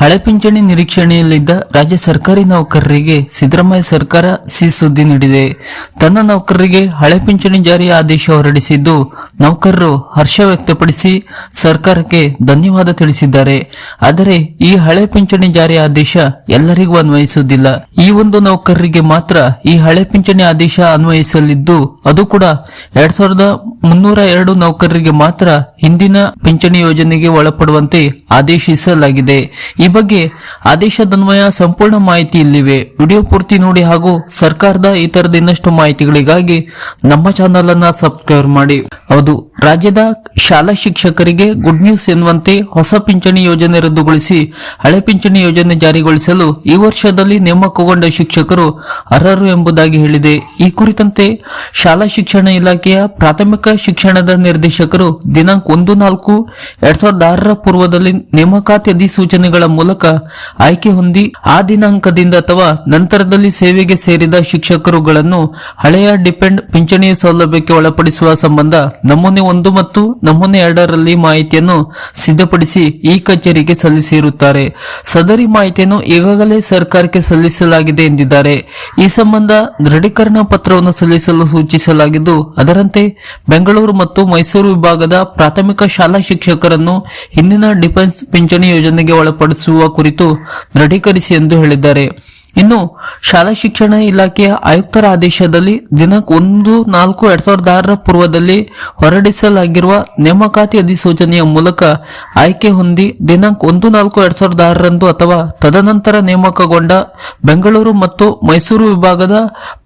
ಹಳೆ ಪಿಂಚಣಿ ನಿರೀಕ್ಷಣೆಯಲ್ಲಿದ್ದ ರಾಜ್ಯ ಸರ್ಕಾರಿ ನೌಕರರಿಗೆ ಸಿದ್ದರಾಮಯ್ಯ ಸರ್ಕಾರ ಸಿ ಸುದ್ದಿ ನೀಡಿದೆ. ತನ್ನ ನೌಕರರಿಗೆ ಹಳೆ ಪಿಂಚಣಿ ಜಾರಿ ಆದೇಶ ಹೊರಡಿಸಿದ್ದು, ನೌಕರರು ಹರ್ಷ ವ್ಯಕ್ತಪಡಿಸಿ ಸರ್ಕಾರಕ್ಕೆ ಧನ್ಯವಾದ ತಿಳಿಸಿದ್ದಾರೆ. ಆದರೆ ಈ ಹಳೆ ಪಿಂಚಣಿ ಜಾರಿ ಆದೇಶ ಎಲ್ಲರಿಗೂ ಅನ್ವಯಿಸುವುದಿಲ್ಲ. ಈ ಒಂದು ನೌಕರರಿಗೆ ಮಾತ್ರ ಈ ಹಳೆ ಪಿಂಚಣಿ ಆದೇಶ ಅನ್ವಯಿಸಲಿದ್ದು, ಅದು ಕೂಡ ಎರಡ್ ಸಾವಿರದ ಮುನ್ನೂರ ಎರಡು ನೌಕರರಿಗೆ ಮಾತ್ರ ಹಿಂದಿನ ಪಿಂಚಣಿ ಯೋಜನೆಗೆ ಒಳಪಡುವಂತೆ ಆದೇಶಿಸಲಾಗಿದೆ. ಬಗ್ಗೆ ಆದೇಶದನ್ವಯ ಸಂಪೂರ್ಣ ಮಾಹಿತಿ ಇಲ್ಲಿವೆ. ವಿಡಿಯೋ ಪೂರ್ತಿ ನೋಡಿ ಹಾಗೂ ಸರ್ಕಾರದ ಇತರದ ತರದ ಇನ್ನಷ್ಟು ಮಾಹಿತಿಗಳಿಗಾಗಿ ನಮ್ಮ ಚಾನೆಲ್ ಅನ್ನ ಸಬ್ಸ್ಕ್ರೈಬ್ ಮಾಡಿ. ಹೌದು, ರಾಜ್ಯದ ಶಾಲಾ ಶಿಕ್ಷಕರಿಗೆ ಗುಡ್ ನ್ಯೂಸ್ ಎನ್ನುವಂತೆ ಹೊಸ ಪಿಂಚಣಿ ಯೋಜನೆ ರದ್ದುಗೊಳಿಸಿ ಹಳೆ ಪಿಂಚಣಿ ಯೋಜನೆ ಜಾರಿಗೊಳಿಸಲು ಈ ವರ್ಷದಲ್ಲಿ ನೇಮಕಗೊಂಡ ಶಿಕ್ಷಕರು ಅರ್ಹರು ಎಂಬುದಾಗಿ ಹೇಳಿದೆ. ಈ ಕುರಿತಂತೆ ಶಾಲಾ ಶಿಕ್ಷಣ ಇಲಾಖೆಯ ಪ್ರಾಥಮಿಕ ಶಿಕ್ಷಣದ ನಿರ್ದೇಶಕರು ದಿನಾಂಕ ಒಂದು ನಾಲ್ಕು, ಎರಡ್ ಸಾವಿರದ ಆರರ ಪೂರ್ವದಲ್ಲಿ ನೇಮಕಾತಿ ಅಧಿಸೂಚನೆಗಳ ಮೂಲಕ ಆಯ್ಕೆ ಹೊಂದಿ ಆ ದಿನಾಂಕದಿಂದ ಅಥವಾ ನಂತರದಲ್ಲಿ ಸೇವೆಗೆ ಸೇರಿದ ಶಿಕ್ಷಕರುಗಳನ್ನು ಹಳೆಯ ಡಿಪೆಂಡ್ ಪಿಂಚಣಿ ಸೌಲಭ್ಯಕ್ಕೆ ಒಳಪಡಿಸುವ ಸಂಬಂಧ ನಮೂನೆ ಒಂದು ಮತ್ತು ನಮೂನೆ ಎರಡರಲ್ಲಿ ಮಾಹಿತಿಯನ್ನು ಸಿದ್ಧಪಡಿಸಿ ಈ ಕಚೇರಿಗೆ ಸಲ್ಲಿಸಿರುತ್ತಾರೆ. ಸದರಿ ಮಾಹಿತಿಯನ್ನು ಈಗಾಗಲೇ ಸರ್ಕಾರಕ್ಕೆ ಸಲ್ಲಿಸಲಾಗಿದೆ ಎಂದಿದ್ದಾರೆ. ಈ ಸಂಬಂಧ ದೃಢೀಕರಣ ಪತ್ರವನ್ನು ಸಲ್ಲಿಸಲು ಸೂಚಿಸಲಾಗಿದ್ದು, ಅದರಂತೆ ಬೆಂಗಳೂರು ಮತ್ತು ಮೈಸೂರು ವಿಭಾಗದ ಪ್ರಾಥಮಿಕ ಶಾಲಾ ಶಿಕ್ಷಕರನ್ನು ಹಿಂದಿನ ಡಿಫೆನ್ಸ್ ಪಿಂಚಣಿ ಯೋಜನೆಗೆ ಒಳಪಡಿಸುವ ಕುರಿತು ದೃಢೀಕರಿಸಿ ಎಂದು ಹೇಳಿದ್ದಾರೆ. ಇನ್ನು ಶಾಲಾ ಶಿಕ್ಷಣ ಇಲಾಖೆಯ ಆಯುಕ್ತರ ಆದೇಶದಲ್ಲಿ ದಿನಾಂಕ ಒಂದು, ನಾಲ್ಕು, ಎರಡ್ ಸಾವಿರದ ಆರರ ಪೂರ್ವದಲ್ಲಿ ಹೊರಡಿಸಲಾಗಿರುವ ನೇಮಕಾತಿ ಅಧಿಸೂಚನೆಯ ಮೂಲಕ ಆಯ್ಕೆ ಹೊಂದಿ ದಿನಾಂಕ ಒಂದು, ನಾಲ್ಕು, ಎರಡ್ ಸಾವಿರದ ಆರರಂದು ಅಥವಾ ತದನಂತರ ನೇಮಕಗೊಂಡ ಬೆಂಗಳೂರು ಮತ್ತು ಮೈಸೂರು ವಿಭಾಗದ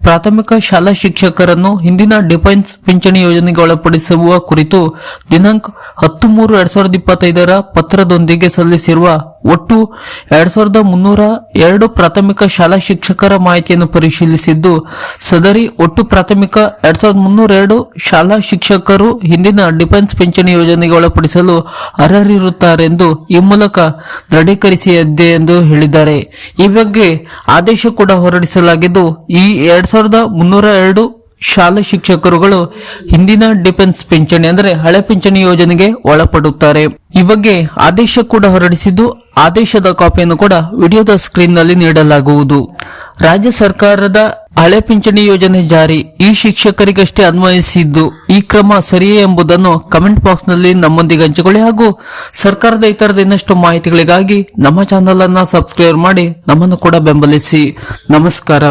ಪ್ರಾಥಮಿಕ ಶಾಲಾ ಶಿಕ್ಷಕರನ್ನು ಹಿಂದಿನ ಡಿಫೆನ್ಸ್ ಪಿಂಚಣಿ ಯೋಜನೆಗೆ ಒಳಪಡಿಸುವ ಕುರಿತು ದಿನಾಂಕ ಹತ್ತು, ಮೂರು, ಎರಡ್ ಸಾವಿರದ ಇಪ್ಪತ್ತೈದರ ಪತ್ರದೊಂದಿಗೆ ಸಲ್ಲಿಸಿರುವ ಒಟ್ಟು ಎರಡ್ ಸಾವಿರದ ಮುನ್ನೂರ ಎರಡು ಪ್ರಾಥಮಿಕ ಶಾಲಾ ಶಿಕ್ಷಕರ ಮಾಹಿತಿಯನ್ನು ಪರಿಶೀಲಿಸಿದ್ದು, ಸದರಿ ಒಟ್ಟು ಪ್ರಾಥಮಿಕ ಎರಡ್ ಸಾವಿರದ ಮುನ್ನೂರ ಎರಡು ಶಾಲಾ ಶಿಕ್ಷಕರು ಹಿಂದಿನ ಡಿಫೆನ್ಸ್ ಪಿಂಚಣಿ ಯೋಜನೆಗೆ ಒಳಪಡಿಸಲು ಅರ್ಹರಿರುತ್ತಾರೆಂದು ಈ ಮೂಲಕ ದೃಢೀಕರಿಸಿದೆ ಎಂದು ಹೇಳಿದ್ದಾರೆ. ಈ ಬಗ್ಗೆ ಆದೇಶ ಕೂಡ ಹೊರಡಿಸಲಾಗಿದ್ದು, ಈ ಎರಡ್ ಸಾವಿರದ ಮುನ್ನೂರ ಎರಡು ಶಾಲಾ ಶಿಕ್ಷಕರುಗಳು ಹಿಂದಿನ ಡಿಫೆನ್ಸ್ ಪಿಂಚಣಿ, ಅಂದರೆ ಹಳೆ ಪಿಂಚಣಿ ಯೋಜನೆಗೆ ಒಳಪಡುತ್ತಾರೆ. ಈ ಬಗ್ಗೆ ಆದೇಶ ಕೂಡ ಹೊರಡಿಸಿದ್ದು ಆದೇಶದ ಕಾಪಿಯನ್ನು ಕೂಡ ವಿಡಿಯೋದ ಸ್ಕ್ರೀನ್ನಲ್ಲಿ ನೀಡಲಾಗುವುದು. ರಾಜ್ಯ ಸರ್ಕಾರದ ಹಳೆ ಪಿಂಚಣಿ ಯೋಜನೆ ಜಾರಿ ಈ ಶಿಕ್ಷಕರಿಗಷ್ಟೇ ಅನ್ವಯಿಸಿದ್ದು ಈ ಕ್ರಮ ಸರಿಯೇ ಎಂಬುದನ್ನು ಕಮೆಂಟ್ ಬಾಕ್ಸ್ನಲ್ಲಿ ನಮ್ಮೊಂದಿಗೆ ಹಂಚಿಕೊಳ್ಳಿ ಹಾಗೂ ಸರ್ಕಾರದ ಇತರದ ಇನ್ನಷ್ಟು ಮಾಹಿತಿಗಳಿಗಾಗಿ ನಮ್ಮ ಚಾನೆಲ್ ಅನ್ನ ಸಬ್ಸ್ಕ್ರೈಬ್ ಮಾಡಿ ನಮ್ಮನ್ನು ಕೂಡ ಬೆಂಬಲಿಸಿ. ನಮಸ್ಕಾರ.